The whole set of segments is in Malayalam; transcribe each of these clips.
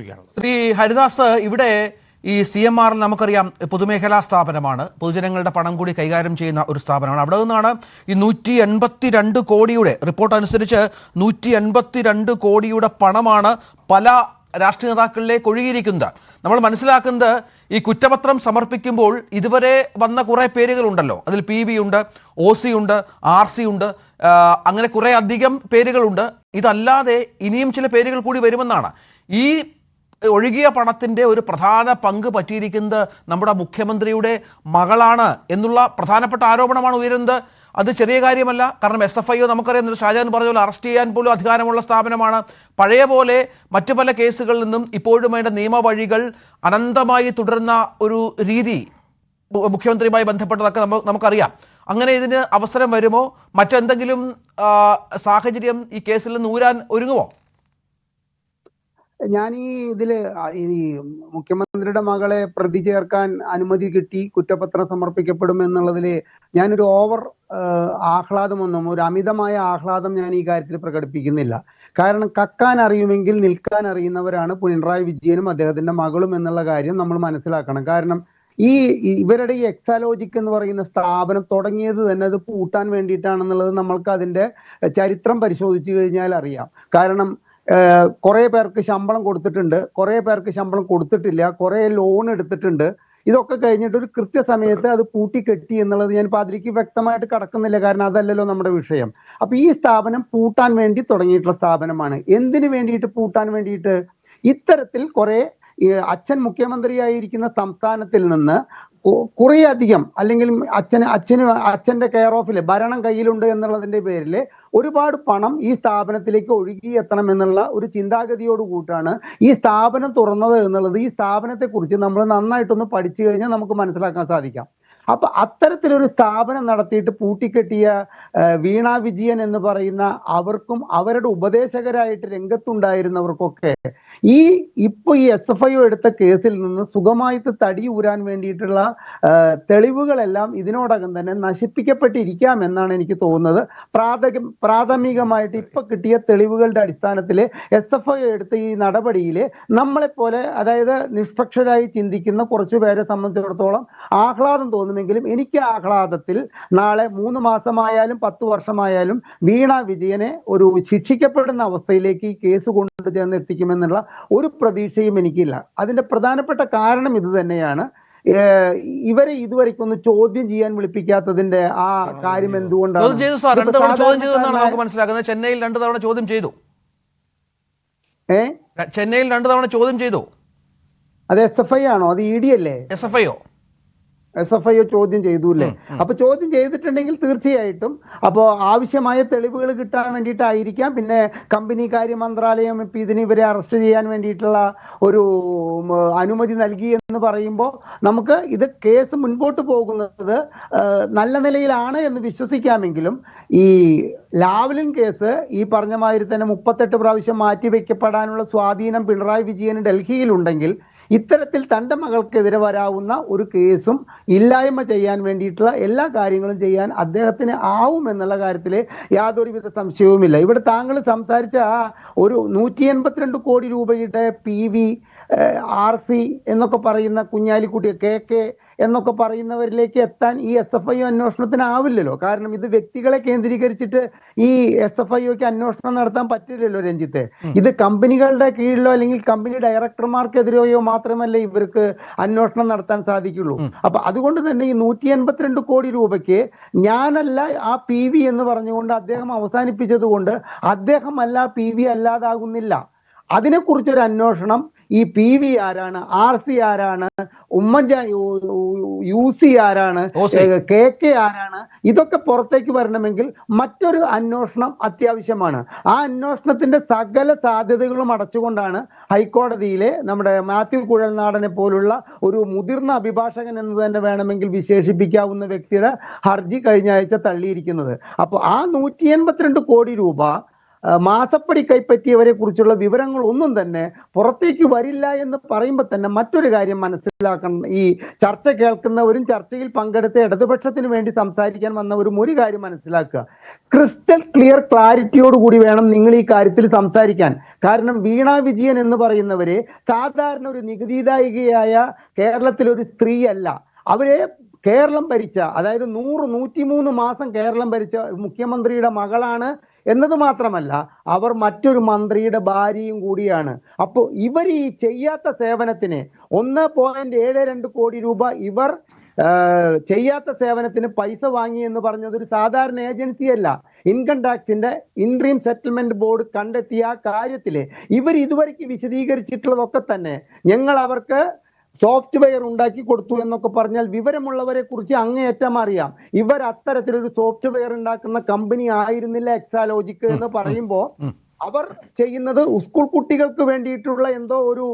സൂചിപ്പിക്കാനുള്ളത് ശ്രീ ഹരിദാസ് ഇവിടെ ഈ സി എം ആർ നമുക്കറിയാം പൊതുമേഖലാ സ്ഥാപനമാണ്. പൊതുജനങ്ങളുടെ പണം കൂടി കൈകാര്യം ചെയ്യുന്ന ഒരു സ്ഥാപനമാണ്. അവിടെ നിന്നാണ് ഈ നൂറ്റി എൺപത്തി രണ്ട് കോടിയുടെ റിപ്പോർട്ട് അനുസരിച്ച് നൂറ്റി എൺപത്തി രണ്ട് കോടിയുടെ പണമാണ് പല രാഷ്ട്രീയ നേതാക്കളിലേക്ക് ഒഴുകിയിരിക്കുന്നത്. നമ്മൾ മനസ്സിലാക്കുന്നത് ഈ കുറ്റപത്രം സമർപ്പിക്കുമ്പോൾ ഇതുവരെ വന്ന കുറേ പേരുകളുണ്ടല്ലോ. അതിൽ പി വി ഉണ്ട് ഒ സി ഉണ്ട് ആർ സി ഉണ്ട് അങ്ങനെ കുറേ അധികം പേരുകളുണ്ട്. ഇതല്ലാതെ ഇനിയും ചില പേരുകൾ കൂടി വരുമെന്നാണ്. ഈ ഒഴുകിയ പണത്തിന്റെ ഒരു പ്രധാന പങ്ക് പറ്റിയിരിക്കുന്നത് നമ്മുടെ മുഖ്യമന്ത്രിയുടെ മകളാണ് എന്നുള്ള പ്രധാനപ്പെട്ട ആരോപണമാണ് ഉയരുന്നത്. അത് ചെറിയ കാര്യമല്ല. കാരണം എസ് എഫ് ഐ ഒ നമുക്കറിയാം. ഷാജാൻ പറഞ്ഞ പോലെ അറസ്റ്റ് ചെയ്യാൻ പോലും അധികാരമുള്ള സ്ഥാപനമാണ്. പഴയ പോലെ മറ്റു പല കേസുകളിൽ നിന്നും ഇപ്പോഴും അതിന്റെ നിയമവഴികൾ അനന്തമായി തുടരുന്ന ഒരു രീതി മുഖ്യമന്ത്രിയുമായി ബന്ധപ്പെട്ടതൊക്കെ നമുക്ക് നമുക്കറിയാം. അങ്ങനെ ഇതിന് അവസരം വരുമോ? മറ്റെന്തെങ്കിലും സാഹചര്യം ഈ കേസിൽ നിന്ന് ഊരാൻ ഒരുങ്ങുമോ? ഞാൻ ഈ ഇതിൽ ഈ മുഖ്യമന്ത്രിയുടെ മകളെ പ്രതി ചേർക്കാൻ അനുമതി കിട്ടി കുറ്റപത്രം സമർപ്പിക്കപ്പെടും എന്നുള്ളതിൽ ഞാനൊരു ഓവർ ആഹ്ലാദമൊന്നും ഒരു അമിതമായ ആഹ്ലാദം ഞാൻ ഈ കാര്യത്തിൽ പ്രകടിപ്പിക്കുന്നില്ല. കാരണം കക്കാൻ അറിയുമെങ്കിൽ നിൽക്കാൻ അറിയുന്നവരാണ് പിണറായി വിജയനും അദ്ദേഹത്തിന്റെ മകളും എന്നുള്ള കാര്യം നമ്മൾ മനസ്സിലാക്കണം. കാരണം ഈ ഇവരുടെ ഈ എക്സാലോജിക് എന്ന് പറയുന്ന സ്ഥാപനം തുടങ്ങിയത് തന്നെ അത് പൂട്ടാൻ വേണ്ടിയിട്ടാണെന്നുള്ളത് നമ്മൾക്ക് അതിന്റെ ചരിത്രം പരിശോധിച്ചു കഴിഞ്ഞാൽ അറിയാം. കാരണം കുറെ പേർക്ക് ശമ്പളം കൊടുത്തിട്ടുണ്ട്. കുറേ പേർക്ക് ശമ്പളം കൊടുത്തിട്ടില്ല. കുറേ ലോൺ എടുത്തിട്ടുണ്ട്. ഇതൊക്കെ കഴിഞ്ഞിട്ട് ഒരു കൃത്യസമയത്ത് അത് പൂട്ടിക്കെട്ടി എന്നുള്ളത് ഞാൻ ഇപ്പോൾ അതിലേക്ക് വ്യക്തമായിട്ട് കടക്കുന്നില്ല. കാരണം അതല്ലല്ലോ നമ്മുടെ വിഷയം. അപ്പോൾ ഈ സ്ഥാപനം പൂട്ടാൻ വേണ്ടി തുടങ്ങിയിട്ടുള്ള സ്ഥാപനമാണ്. എന്തിനു വേണ്ടിയിട്ട് പൂട്ടാൻ വേണ്ടിയിട്ട്? ഇത്തരത്തിൽ കുറേ അച്ഛൻ മുഖ്യമന്ത്രിയായിരിക്കുന്ന സംസ്ഥാനത്തിൽ നിന്ന് കുറേയധികം അല്ലെങ്കിൽ അച്ഛന് അച്ഛന് അച്ഛന്റെ കെയർ ഓഫിൽ ഭരണം കയ്യിലുണ്ട് എന്നുള്ളതിന്റെ പേരിൽ ഒരുപാട് പണം ഈ സ്ഥാപനത്തിലേക്ക് ഒഴുകി എത്തണം എന്നുള്ള ഒരു ചിന്താഗതിയോട് കൂട്ടാണ് ഈ സ്ഥാപനം തുറന്നത് എന്നുള്ളത്. ഈ സ്ഥാപനത്തെക്കുറിച്ച് നമ്മൾ നന്നായിട്ടൊന്ന് പഠിച്ചു കഴിഞ്ഞാൽ നമുക്ക് മനസ്സിലാക്കാൻ സാധിക്കാം. അപ്പൊ അത്തരത്തിലൊരു സ്ഥാപനം നടത്തിയിട്ട് പൂട്ടിക്കെട്ടിയ വീണ വിജയൻ എന്ന് പറയുന്ന അവർക്കും അവരുടെ ഉപദേശകരായിട്ട് രംഗത്തുണ്ടായിരുന്നവർക്കൊക്കെ ഈ ഇപ്പൊ ഈ എസ് എഫ് ഐ എടുത്ത കേസിൽ നിന്ന് സുഖമായിട്ട് തടി ഊരാൻ വേണ്ടിയിട്ടുള്ള തെളിവുകളെല്ലാം ഇതിനോടകം തന്നെ നശിപ്പിക്കപ്പെട്ടിരിക്കാം എന്നാണ് എനിക്ക് തോന്നുന്നത്. പ്രാഥമിക പ്രാഥമികമായിട്ട് ഇപ്പൊ കിട്ടിയ തെളിവുകളുടെ അടിസ്ഥാനത്തിൽ എസ് എഫ് ഐ എടുത്ത ഈ നടപടിയിൽ നമ്മളെപ്പോലെ അതായത് നിഷ്പക്ഷരായി ചിന്തിക്കുന്ന കുറച്ചു പേരെ സംബന്ധിച്ചിടത്തോളം ആഹ്ലാദം തോന്നുമെങ്കിലും എനിക്ക് ആഹ്ലാദത്തിൽ നാളെ മൂന്ന് മാസമായാലും പത്ത് വർഷമായാലും വീണ വിജയനെ ഒരു ശിക്ഷിക്കപ്പെടുന്ന അവസ്ഥയിലേക്ക് ഈ കേസ് കൊണ്ടു ചെന്ന് എത്തിക്കുമെന്നുള്ള ഒരു പ്രതീക്ഷയും എനിക്കില്ല. അതിന്റെ പ്രധാനപ്പെട്ട കാരണം ഇത് തന്നെയാണ്. ഇവരെ ഇതുവരെക്കൊന്ന് ചോദ്യം ചെയ്യാൻ വിളിപ്പിക്കാത്തതിന്റെ ആ കാര്യം എന്തുകൊണ്ടാണ്? ചോദ്യം ചെയ്തു സാർ. രണ്ട് തവണ ചോദ്യം ചെയ്തു എന്നാണ് സാധാരണക്കാരനായ- നമുക്ക് മനസ്സിലാക്കുന്നത്. ചെന്നൈയിൽ രണ്ട് തവണ ചോദ്യം ചെയ്തു. ചെന്നൈയിൽ രണ്ട് തവണ ചോദ്യം ചെയ്തു. അത് എസ് എഫ് ഐ ആണോ? അത് ഇ ഡി അല്ലേ? എസ് എഫ് ഐയോ എസ് എഫ് ഐ ചോദ്യം ചെയ്തു അല്ലേ അപ്പൊ ചോദ്യം ചെയ്തിട്ടുണ്ടെങ്കിൽ തീർച്ചയായിട്ടും അപ്പോ ആവശ്യമായ തെളിവുകൾ കിട്ടാൻ വേണ്ടിയിട്ടായിരിക്കാം. പിന്നെ കമ്പനി കാര്യ മന്ത്രാലയം ഇപ്പൊ ഇതിന് ഇവരെ അറസ്റ്റ് ചെയ്യാൻ വേണ്ടിയിട്ടുള്ള ഒരു അനുമതി നൽകി എന്ന് പറയുമ്പോൾ നമുക്ക് ഇത് കേസ് മുൻപോട്ട് പോകുന്നത് നല്ല നിലയിലാണ് എന്ന് വിശ്വസിക്കാമെങ്കിലും ഈ ലാവ്ലിൻ കേസ് ഈ പറഞ്ഞ മാതിരി തന്നെ മുപ്പത്തെട്ട് പ്രാവശ്യം മാറ്റിവെക്കപ്പെടാനുള്ള സ്വാധീനം പിണറായി വിജയന് ഡൽഹിയിലുണ്ടെങ്കിൽ ഇത്തരത്തിൽ തന്റെ മകൾക്കെതിരെ വരാവുന്ന ഒരു കേസും ഇല്ലായ്മ ചെയ്യാൻ വേണ്ടിയിട്ടുള്ള എല്ലാ കാര്യങ്ങളും ചെയ്യാൻ അദ്ദേഹത്തിന് ആവും എന്നുള്ള കാര്യത്തിൽ യാതൊരുവിധ സംശയവുമില്ല. ഇവിടെ താങ്കൾ സംസാരിച്ച ഒരു നൂറ്റി എൺപത്തിരണ്ട് കോടി രൂപയുടെ പി വി ആർ സി എന്നൊക്കെ പറയുന്ന കുഞ്ഞാലിക്കുട്ടി കെ കെ എന്നൊക്കെ പറയുന്നവരിലേക്ക് എത്താൻ ഈ എസ് എഫ് ഐ അന്വേഷണത്തിന് ആവില്ലല്ലോ കാരണം ഇത് വ്യക്തികളെ കേന്ദ്രീകരിച്ചിട്ട് ഈ എസ് എഫ് ഐക്ക് അന്വേഷണം നടത്താൻ പറ്റില്ലല്ലോ രഞ്ജിത്തെ. ഇത് കമ്പനികളുടെ കീഴിലോ അല്ലെങ്കിൽ കമ്പനി ഡയറക്ടർമാർക്കെതിരെയോ മാത്രമല്ല ഇവർക്ക് അന്വേഷണം നടത്താൻ സാധിക്കുള്ളൂ. അപ്പൊ അതുകൊണ്ട് തന്നെ ഈ നൂറ്റി എൺപത്തിരണ്ട് കോടി രൂപയ്ക്ക് ഞാനല്ല ആ പി വി എന്ന് പറഞ്ഞുകൊണ്ട് അദ്ദേഹം അവസാനിപ്പിച്ചത് കൊണ്ട് അദ്ദേഹമല്ല പി വി അല്ലാതാകുന്നില്ല. അതിനെക്കുറിച്ചൊരു അന്വേഷണം ഈ പി വി ആരാണ്? ആർ സി ആരാണ്? ഉമ്മൻചാണ്ടി യു സി ആരാണ്. കെ കെ ആരാണ്? ഇതൊക്കെ പുറത്തേക്ക് വരണമെങ്കിൽ മറ്റൊരു അന്വേഷണം അത്യാവശ്യമാണ്. ആ അന്വേഷണത്തിന്റെ സകല സാധ്യതകളും അടച്ചുകൊണ്ടാണ് ഹൈക്കോടതിയിലെ നമ്മുടെ മാത്യു കുഴൽനാടനെ പോലുള്ള ഒരു മുതിർന്ന അഭിഭാഷകൻ എന്ന് തന്നെ വേണമെങ്കിൽ വിശേഷിപ്പിക്കാവുന്ന വ്യക്തിയുടെ ഹർജി കഴിഞ്ഞ ആഴ്ച തള്ളിയിരിക്കുന്നത്. അപ്പോൾ ആ നൂറ്റി എൺപത്തിരണ്ട് കോടി രൂപ മാസപ്പടി കൈപ്പറ്റിയവരെ കുറിച്ചുള്ള വിവരങ്ങൾ ഒന്നും തന്നെ പുറത്തേക്ക് വരില്ല എന്ന് പറയുമ്പോൾ തന്നെ മറ്റൊരു കാര്യം മനസ്സിലാക്കണം. ഈ ചർച്ച കേൾക്കുന്നവരും ചർച്ചയിൽ പങ്കെടുത്ത ഇടതുപക്ഷത്തിന് വേണ്ടി സംസാരിക്കാൻ വന്നവരും ഒരു കാര്യം മനസ്സിലാക്കുക. ക്രിസ്റ്റൽ ക്ലിയർ ക്ലാരിറ്റിയോട് കൂടി വേണം നിങ്ങൾ ഈ കാര്യത്തിൽ സംസാരിക്കാൻ. കാരണം വീണ വിജയൻ എന്ന് പറയുന്നവര് സാധാരണ ഒരു നികുതിദായികയായ കേരളത്തിലൊരു സ്ത്രീയല്ല. അവരെ കേരളം ഭരിച്ച അതായത് നൂറ് നൂറ്റിമൂന്ന് മാസം കേരളം ഭരിച്ച മുഖ്യമന്ത്രിയുടെ മകളാണ് എന്നത് മാത്രമല്ല അവർ മറ്റൊരു മന്ത്രിയുടെ ഭാര്യയും കൂടിയാണ്. അപ്പോൾ ഇവർ ഈ ചെയ്യാത്ത സേവനത്തിന് ഒന്ന് പോയിന്റ് ഏഴ് രണ്ട് കോടി രൂപ ഇവർ ചെയ്യാത്ത സേവനത്തിന് പൈസ വാങ്ങി എന്ന് പറഞ്ഞത് ഒരു സാധാരണ ഏജൻസിയല്ല ഇൻകം ടാക്സിന്റെ ഇൻട്രീം സെറ്റിൽമെന്റ് ബോർഡ് കണ്ടെത്തിയ ആ കാര്യത്തിൽ ഇവർ ഇതുവരെക്ക് വിശദീകരിച്ചിട്ടുള്ളതൊക്കെ തന്നെ ഞങ്ങൾ അവർക്ക് സോഫ്റ്റ്വെയർ ഉണ്ടാക്കി കൊടുത്തു എന്നൊക്കെ പറഞ്ഞാൽ വിവരമുള്ളവരെ കുറിച്ച് അങ്ങേയറ്റം അറിയാം. ഇവർ അത്തരത്തിലൊരു സോഫ്റ്റ്വെയർ ഉണ്ടാക്കുന്ന കമ്പനി ആയിരുന്നില്ല എക്സാലോജിക്ക് എന്ന് പറയുമ്പോൾ. അവർ ചെയ്യുന്നത് സ്കൂൾ കുട്ടികൾക്ക് വേണ്ടിയിട്ടുള്ള എന്തോ ഒരു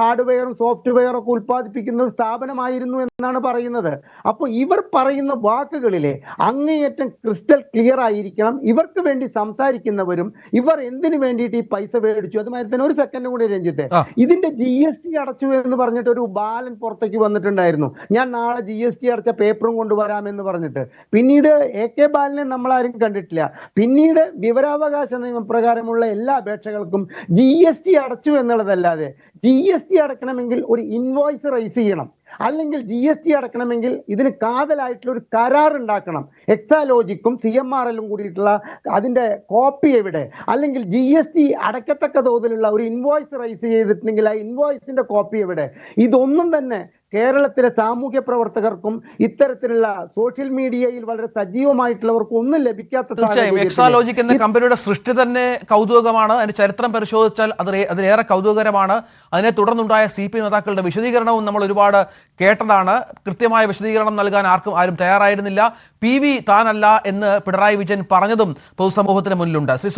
ഹാർഡ്വെയറും സോഫ്റ്റ്വെയറും ഒക്കെ ഉൽപ്പാദിപ്പിക്കുന്ന ഒരു സ്ഥാപനമായിരുന്നു എന്നാണ് പറയുന്നത്. അപ്പോൾ ഇവർ പറയുന്ന വാക്കുകളിലെ അങ്ങേയറ്റം ക്രിസ്റ്റൽ ക്ലിയർ ആയിരിക്കണം. ഇവർക്ക് വേണ്ടി സംസാരിക്കുന്നവരും ഇവർ എന്തിനു വേണ്ടിയിട്ട് ഈ പൈസ മേടിച്ചു? അതുമാതിരി തന്നെ ഒരു സെക്കൻഡ് കൂടി രഞ്ജിത്തെ. ഇതിന്റെ ജി എസ് ടി അടച്ചു എന്ന് പറഞ്ഞിട്ട് ഒരു ബാലൻ പുറത്തേക്ക് വന്നിട്ടുണ്ടായിരുന്നു. ഞാൻ നാളെ ജി എസ് ടി അടച്ച പേപ്പറും കൊണ്ടുവരാമെന്ന് പറഞ്ഞിട്ട്. പിന്നീട് എ കെ ബാലനെ നമ്മൾ ആരും കണ്ടിട്ടില്ല. പിന്നീട് വിവരാവകാശ നിയമപ്രകാരമുള്ള എല്ലാ അപേക്ഷകൾക്കും ജി എസ് ടി അടച്ചു എന്നുള്ളതല്ലാതെ ജി എസ് ടി അടക്കണമെങ്കിൽ ഒരു ഇൻവോയ്സ് റൈസ് ചെയ്യണം. അല്ലെങ്കിൽ ജി എസ് ടി അടക്കണമെങ്കിൽ ഇതിന് കാതലായിട്ടുള്ള ഒരു കരാർ ഉണ്ടാക്കണം. എക്സാലോജിക്കും സി എം ആർ എല്ലും കൂടിയിട്ടുള്ള അതിന്റെ കോപ്പി എവിടെ? അല്ലെങ്കിൽ ജി എസ് ടി അടക്കത്തക്ക തോതിലുള്ള ഒരു ഇൻവോയ്സ് റൈസ് ചെയ്തിട്ടുണ്ടെങ്കിൽ ആ ഇൻവോയ്സിന്റെ കോപ്പി എവിടെ? ഇതൊന്നും തന്നെ കേരളത്തിലെ സാമൂഹ്യ പ്രവർത്തകർക്കും ഇത്തരത്തിലുള്ള സോഷ്യൽ മീഡിയയിൽ വളരെ സജീവമായിട്ടുള്ളവർക്കും ഒന്നും ലഭിക്കാത്ത തീർച്ചയായും എക്സാലോജിക് എന്ന കമ്പനിയുടെ സൃഷ്ടി തന്നെ കൗതുകമാണ്. അതിന്റെ ചരിത്രം പരിശോധിച്ചാൽ അത് അതിലേറെ കൗതുകകരമാണ്. അതിനെ തുടർന്നുണ്ടായ സി പി നേതാക്കളുടെ വിശദീകരണവും നമ്മൾ ഒരുപാട് കേട്ടതാണ്. കൃത്യമായ വിശദീകരണം നൽകാൻ ആർക്കും ആരും തയ്യാറായിരുന്നില്ല. പി വി താനല്ല എന്ന് പിണറായി വിജയൻ പറഞ്ഞതും പൊതുസമൂഹത്തിന് മുന്നിലുണ്ട്. ശ്രീ